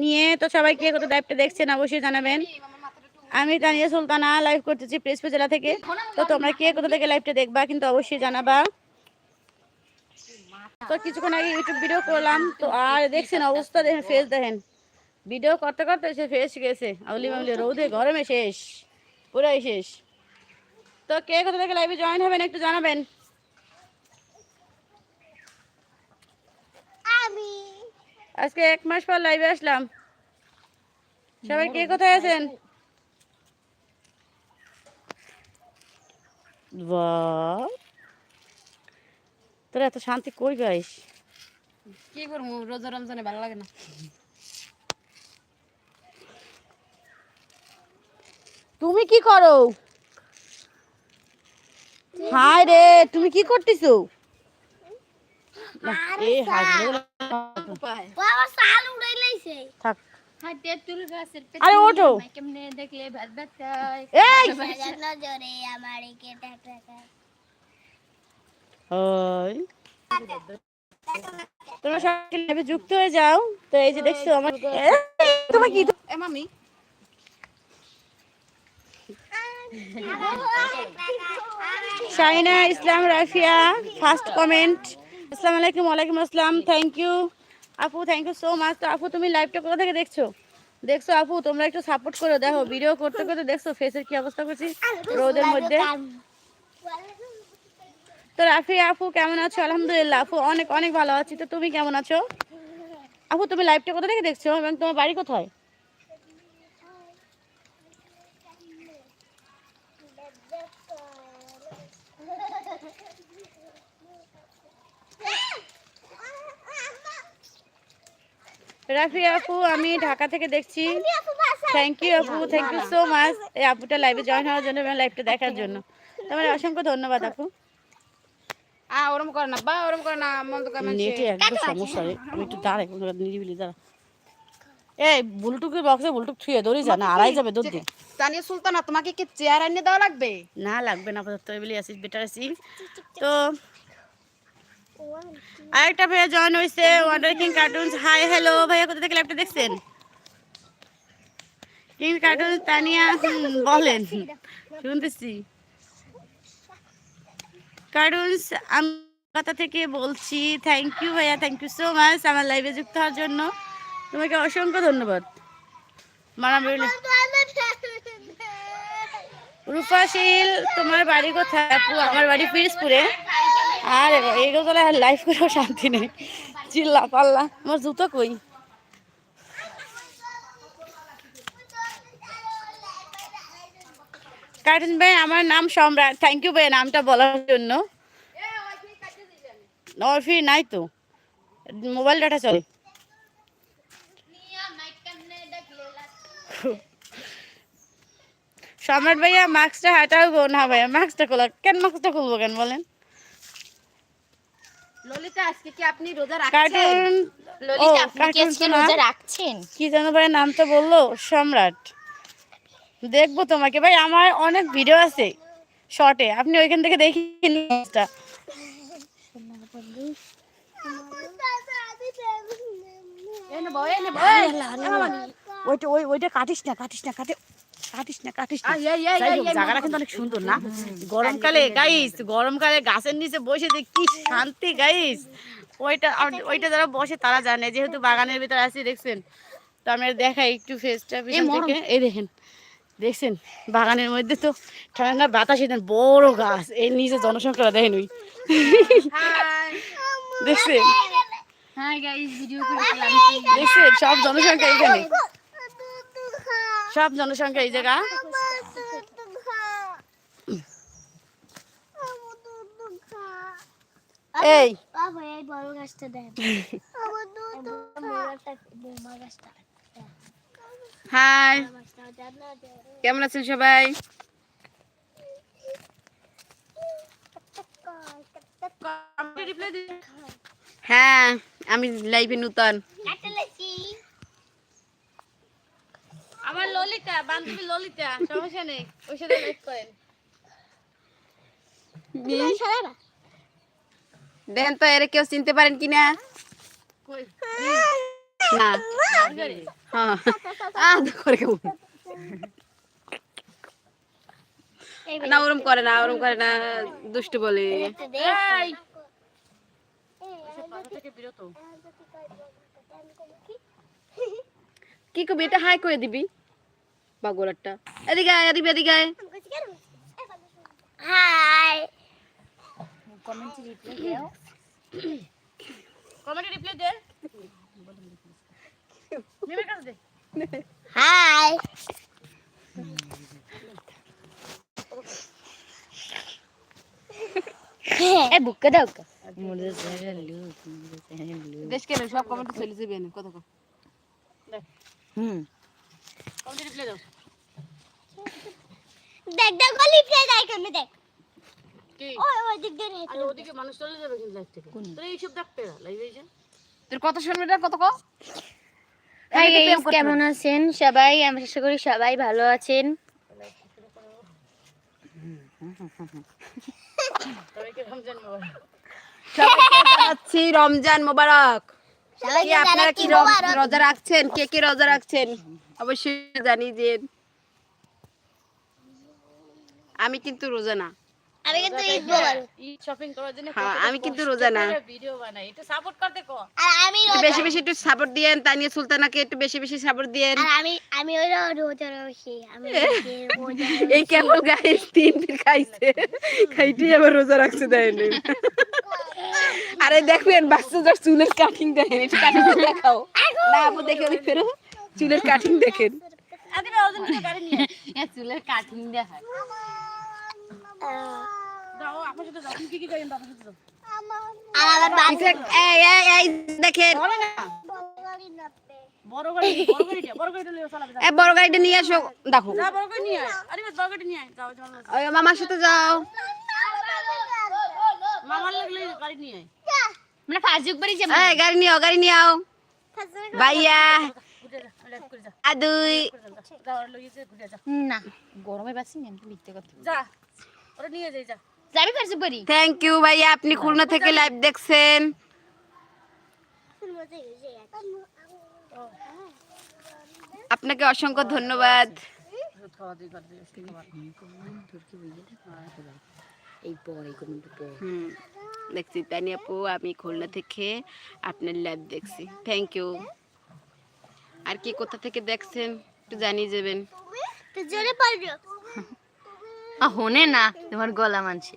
নিয়ে তো সবাই কে কত লাইভটা দেখছেন অবশ্যই জানাবেন। আমি তানিয়া সুলতানা লাইভ করতেছি প্রেসপে জেলা থেকে। তো তোমরা কে কোথা থেকে লাইভটা দেখবা কিন্তু অবশ্যই জানাবা। তো কিছুক্ষণ আগে ইউটিউব ভিডিও করলাম, তো আর দেখছেন অবস্থা দেখেন ফেস দেখেন। ভিডিও করতে করতে সে ফেস গেছে। আউলি মাউলি, রৌদে গরমে শেষ, পুরাই শেষ। তো কে কোথা থেকে লাইভে জয়েন হবেন একটু জানাবেন আমি আজকে এক মাস পর লাইভে আসলাম। সবাই কে কোথায় আছেন? তোরা এত শান্তি কই গাইস কি করব? রোজা রমজানে ভালো লাগে না। তুমি কি করো? হাই রে তুমি কি করতেছো? এই বাবা সাল উড়াই লাইছে থাক হাই তেঁতুল গাছের আরে ওঠো। কেমনে দেখলে ভাত ভাত খায় এই নজরে আমার একে টাকা ওই তোমরা সবাই লাইভে যুক্ত হয়ে যাও তো এই যে দেখছ আমার তোমার কি এ মামি শাইনা ইসলাম রাফিয়া ফার্স্ট কমেন্ট আসসালামু আলাইকুম, ওয়ালাইকুম আসসালাম। থ্যাংক ইউ আপু থ্যাংক ইউ সো মাচ তো আপু, তুমি লাইভটা কোথা থেকে দেখছ? দেখছ আপু, তোমরা একটু সাপোর্ট করো দেখো। ভিডিও করতে করতে দেখছ ফেসের কি অবস্থা করছি? রোদের মধ্যে। তো রাফি, আপু, কেমন আছো? আলহামদুলিল্লাহ, আপু, অনেক অনেক ভালো আছি। তো তুমি কেমন আছো? আপু, তুমি লাইভটা কোথা থেকে দেখছ? এবং তোমার বাড়ি কোথায়? রাফি আপু আমি ঢাকা থেকে দেখছি। থ্যাংক ইউ আপু থ্যাংক ইউ সো মাচ এই আপুটা লাইভে জয়েন হওয়ার জন্য এবং লাইভটা দেখার জন্য। তোমার অসংখ্য ধন্যবাদ আপু। আ ওরম করে না বা ওরম করে না মন তো কেমন নেটে একদম সমস্যা রে। আমি একটু দাঁড়াই নিরিবিলি দাঁড়া। এই বুলটুকের বক্সে বুলটুক ছুঁয়ে দৌড়ি যা না আড়াই যাবে দৌড় দিয়ে তানিয়া সুলতানা তোমাকে কি চেয়ার এনে দেওয়া লাগবে? না লাগবে না আপাতত এগুলি আছি বেটার আছি। তো আরেকটা ভাইয়া জয়েন হয়েছে wonder king cartoons hi hello ভাইয়া, কোথা থেকে লাইভটা দেখছেন? কিং কার্টুনস তানিয়া বলেন। শুনতেছি। কার্টুনস আমি কথা থেকে বলছি থ্যাংক ইউ ভাইয়া থ্যাংক ইউ সো মাচ আমার লাইভে যুক্ত হওয়ার জন্য। তোমাকে অসংখ্য ধন্যবাদ। মারা বেরোলে রূপাশীল তোমার বাড়ি কোথায়? আপু, আমার বাড়ি পিরিজপুরে। আর এগুলো লাইফ করেও শান্তি নেই। চিল্লা পাল্লা। আমার জুতো কই? কার্টুন ভাই, আমার নাম সম্রাট। থ্যাংক ইউ ভাই, নামটা বলার জন্য। অফি নাই তো। মোবাইল ডাটা চলে। সম্রাট ভাইয়া, মাস্কটা হাঁটাবো না ভাইয়া? মাস্কটা খোলা কেন মাস্কটা খুলবো কেন বলেন? ললিতা আজকে কি আপনি রোজা কার্টুন ও কার্টুন শোনা রাখছেন কি যেন ভাই নাম তো বলল সম্রাট দেখব তোমাকে ভাই আমার অনেক ভিডিও আছে শর্টে আপনি ওইখান থেকে দেখি নিউজটা এনে বয় এনে ওইটা ওই ওইটা কাটিস না কাটিস না কাটে কাটিস না কাটিস না জায়গাটা কিন্তু অনেক সুন্দর না গরমকালে গাইস গরমকালে গাছের নিচে বসে যে কি শান্তি গাইস ওইটা ওইটা যারা বসে তারা জানে যেহেতু বাগানের ভিতরে আছি দেখছেন তো আমরা দেখাই একটু ফেসটা থেকে এই দেখেন দেখছেন বাগানের মধ্যে তো ঠান্ডা বাতাস দেন বড় গাছ এর নিচে জনসংখ্যা দেখেন ওই দেখছেন দেখছেন সব জনসংখ্যা এখানে সব জনসংখ্যা এই জায়গা? এই। বড় গাছটা হাই। কেমন আছেন সবাই? হ্যাঁ আমি লাইভে নূতন আমার ললিতা বান্ধবী ললিতা সমস্যা নেই ওই সাথে লাইভ করেন দেখেন তো এর কেউ চিনতে পারেন কিনা না হ্যাঁ আহ করে কেমন না ওরম করে না ওরম করে না দুষ্টু বলে কি কবি এটা হাই করে দিবি বাগোরাটা এদিকে আয় এদিকে এদিকে আয় হাই কমেন্টে রিপ্লাই দাও কমেন্টে রিপ্লাই দে মিমের কাছে দে হাই এ বুকে দাও দেশ কেন সব কমেন্ট চলে যাবে না কত হুম কমেন্টে রিপ্লাই দাও দেখ দেখ গলি প্লে দেখ কেমনে দেখ। কি? ওই ওই দিক দিয়ে আর ওদিকে মানুষ চলে যাবে কিন্তু লাইভ থেকে। তোরা এইসব দেখতে লাইভে এসে তোর কত শুনবি কত ক? হাই গাইস কেমন আছেন সবাই? আমি আশা করি সবাই ভালো আছেন। সবাইকে রমজান মোবারক। আপনারা কি রোজা রাখছেন? কে কে রোজা রাখছেন? অবশ্যই জানি যে আমি কিন্তু রোজা না। আমি কিন্তু ঈদ ঈদ শপিং করার জন্য হ্যাঁ, আমি কিন্তু রোজা না। ভিডিও বানাই একটু সাপোর্ট করতে কো। আর আমি একটু বেশি বেশি একটু সাপোর্ট দিয়েন তানিয়া সুলতানাকে একটু বেশি বেশি সাপোর্ট দিয়েন। আর আমি আমি ওই রোজা রয়েছি আমি রোজা এই কেবল গাইস তিন দিন খাইছে। খাইতে আবার রোজা রাখছে দেন আরে দেখবেন বাচ্চাদের চুলের কাটিং দেখেন একটু কাটিং দেখাও। না আপু দেখে ওই ফেরো। চুলের কাটিং দেখেন। আগে ওজন নিয়ে চুলের কাটিং দেখা বড় গাড়ি বড় গাড়িটা বড় গাড়িটা লিয়ে চালাবে এই বড় গাড়িটা নিয়ে আসো দেখো। গাড়ি নিয়ে আয়। আরে বাস বড় গাড়ি নিয়ে আয়। যাও যাও যাও। ওই মামার সাথে যাও। গাড়ি নিয়ে আয়। মানে ফাজুক বাড়ি যাব এই গাড়ি নিও নিয়ে আও। ভাইয়া। আদুই। না গরমে বাসি না লিখতে কথা যা। ওরা নিয়ে যাই যা। যাবি ফাজুক বাড়ি থ্যাংক ইউ ভাইয়া আপনি খুলনা থেকে লাইভ দেখছেন। আপনাকে অসংখ্য ধন্যবাদ। পর পর দেখছি তানি আপু আমি খুলনা থেকে আপনার লাইভ দেখছি। থ্যাংক ইউ আর কি কোথা থেকে দেখছেন একটু জানিয়ে যাবেন। হনে না তোমার গলা মানছে।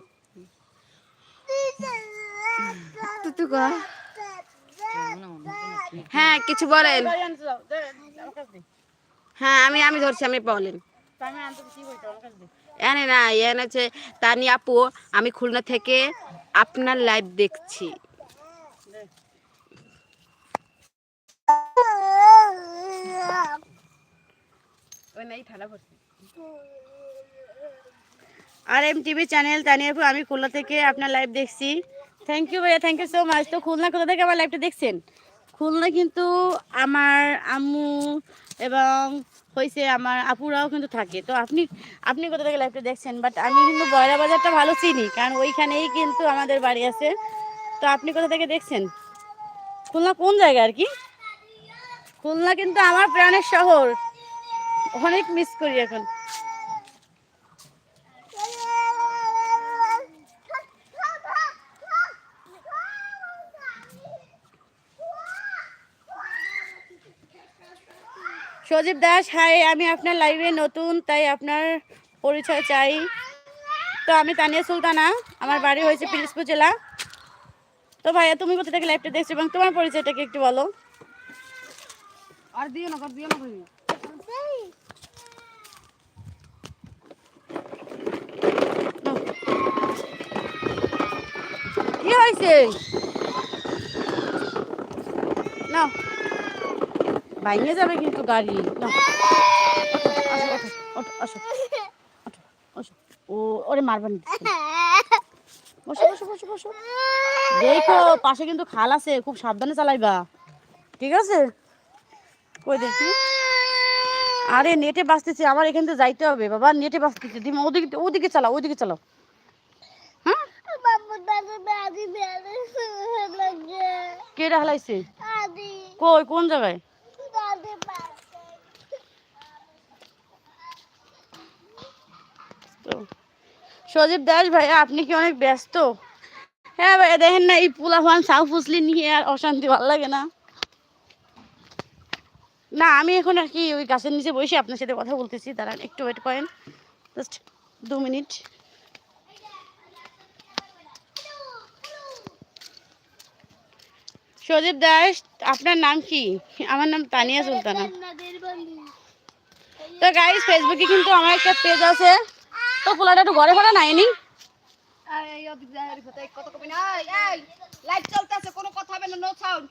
হ্যাঁ কিছু বলেন হ্যাঁ আমি আমি ধরছি আমি বলেন এনে না এনে হচ্ছে তানি আপু আমি খুলনা থেকে আপনার লাইভ দেখছি। ওই নাই ঠান্ডা পড়ছে আর এম টিভি চ্যানেল তানিয়াপুর আমি খুলনা থেকে আপনার লাইভ দেখছি। থ্যাংক ইউ ভাইয়া থ্যাংক ইউ সো মাচ তো খুলনা কোথা থেকে আমার লাইভটা দেখছেন? খুলনা কিন্তু আমার আম্মু এবং হয়েছে আমার আপুরাও কিন্তু থাকে। তো আপনি আপনি কোথা থেকে লাইভটা দেখছেন? বাট আমি কিন্তু বয়রা বাজারটা ভালো চিনি, কারণ ওইখানেই কিন্তু আমাদের বাড়ি আছে। তো আপনি কোথা থেকে দেখছেন? খুলনা কোন জায়গা আর কি? খুলনা কিন্তু আমার প্রাণের শহর। অনেক মিস করি এখন। সজীব দাস হাই আমি আপনার লাইভে নতুন তাই আপনার পরিচয় চাই। তো আমি তানিয়া সুলতানা আমার বাড়ি হয়েছে পিরিজপুর জেলা। তো ভাইয়া তুমি কোথা থেকে লাইভটা দেখছ এবং তোমার পরিচয়টাকে একটু বলো। আর দিও না দিও না কি হয়েছে না ভাঙিয়ে যাবে কিন্তু গাড়ি। ও ওরে মারবেন বসো বসো বসো বসো। দেখো পাশে কিন্তু খাল আছে খুব সাবধানে চালাইবা। ঠিক আছে? কই দেখি? আরে নেটে বাঁচতেছে আমার এখান থেকে যাইতে হবে। বাবা নেটে বাঁচতেছে দিমা ওদিকে ওদিকে চালাও ওদিকে চালাও। হ্যাঁ? বাবু দাদু দাদি বেড়ে লাগে কে হালাইছে কই কোন জায়গায় তো সজীব দাস ভাইয়া, আপনি কি অনেক ব্যস্ত? হ্যাঁ ভাইয়া, দেখেন না, এই পোলা ফান সাউ ফুসলি নিয়ে আর অশান্তি ভালো লাগে না। না, আমি এখন আর কি ওই গাছের নিচে বসে আপনার সাথে কথা বলতেছি, দাঁড়ান, একটু ওয়েট করেন। জাস্ট দু মিনিট। সজীব দাস, আপনার নাম কি? আমার নাম তানিয়া সুলতানা। তো গাইস ফেসবুকে কিন্তু আমার একটা পেজ আছে। তো পোলাটা একটু ঘরে ফেলা নাইনি লাইট চলতেছে কোনো কথা হবে না নো সাউন্ড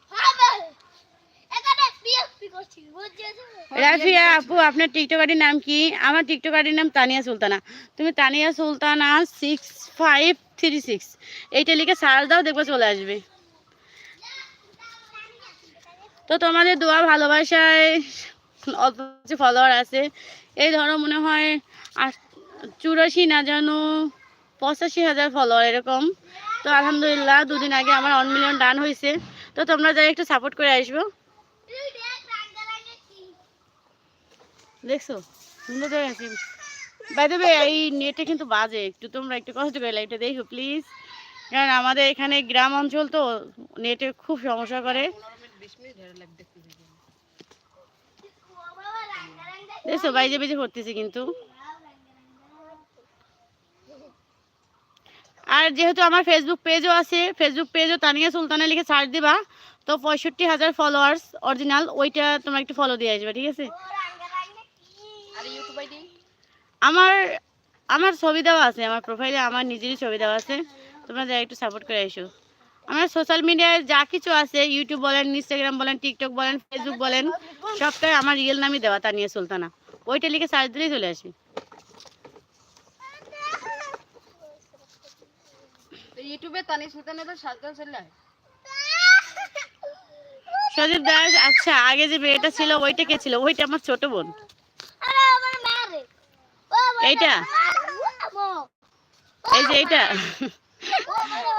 রাফিয়া আপু আপনার টিকটক আইডির নাম কি? আমার টিকটক আইডির নাম তানিয়া সুলতানা। তুমি Tania Sultana six five three six এইটা লিখে সার্চ দাও দেখবে চলে আসবে। তো তোমাদের দোয়া ভালোবাসায় অল্প কিছু ফলোয়ার আছে। এই ধরো মনে হয় আট- চুরাশি না যেন পঁচাশি হাজার ফলোয়ার এরকম। তো আলহামদুলিল্লাহ, দুদিন আগে আমার ওয়ান মিলিয়ন ডান হয়েছে। তো তোমরা যাই একটু সাপোর্ট করে আসব। দেখছ? সুন্দর আছে। বাই দেবে এই নেটে কিন্তু বাজে। একটু তোমরা একটু কষ্ট করে লাইভটা দেখো প্লিজ কারণ আমাদের এখানে গ্রাম অঞ্চল তো নেটে খুব সমস্যা করে। দেখছ? বাইজে বেজে করতেছি কিন্তু। আর যেহেতু আমার ফেসবুক পেজও আছে ফেসবুক পেজও তানিয়া সুলতানা লিখে সার্চ দিবা তো পঁয়ষট্টি হাজার ফলোয়ার্স অরিজিনাল ওইটা তোমার একটু ফলো দিয়ে আসবে ঠিক আছে? আমার আমার ছবি দেওয়া আছে আমার প্রোফাইলে আমার নিজেরই ছবি দেওয়া আছে তোমরা যাই একটু সাপোর্ট করে এসো। আমার সোশ্যাল মিডিয়ায় যা কিছু আছে ইউটিউব বলেন ইনস্টাগ্রাম বলেন টিকটক বলেন ফেসবুক বলেন সবটাই আমার রিয়েল নামই দেওয়া তানিয়া সুলতানা। ওইটা লিখে সার্চ দিলেই চলে আসে ইউটিউবে তানি সুলতানের তো সাজগাল চলে সজীব দাস আচ্ছা আগে যে মেয়েটা ছিল ওইটা কে ছিল? ওইটা আমার ছোট বোন। এইটা? এই যে এইটা?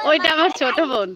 ওইটা আমার ছোট বোন।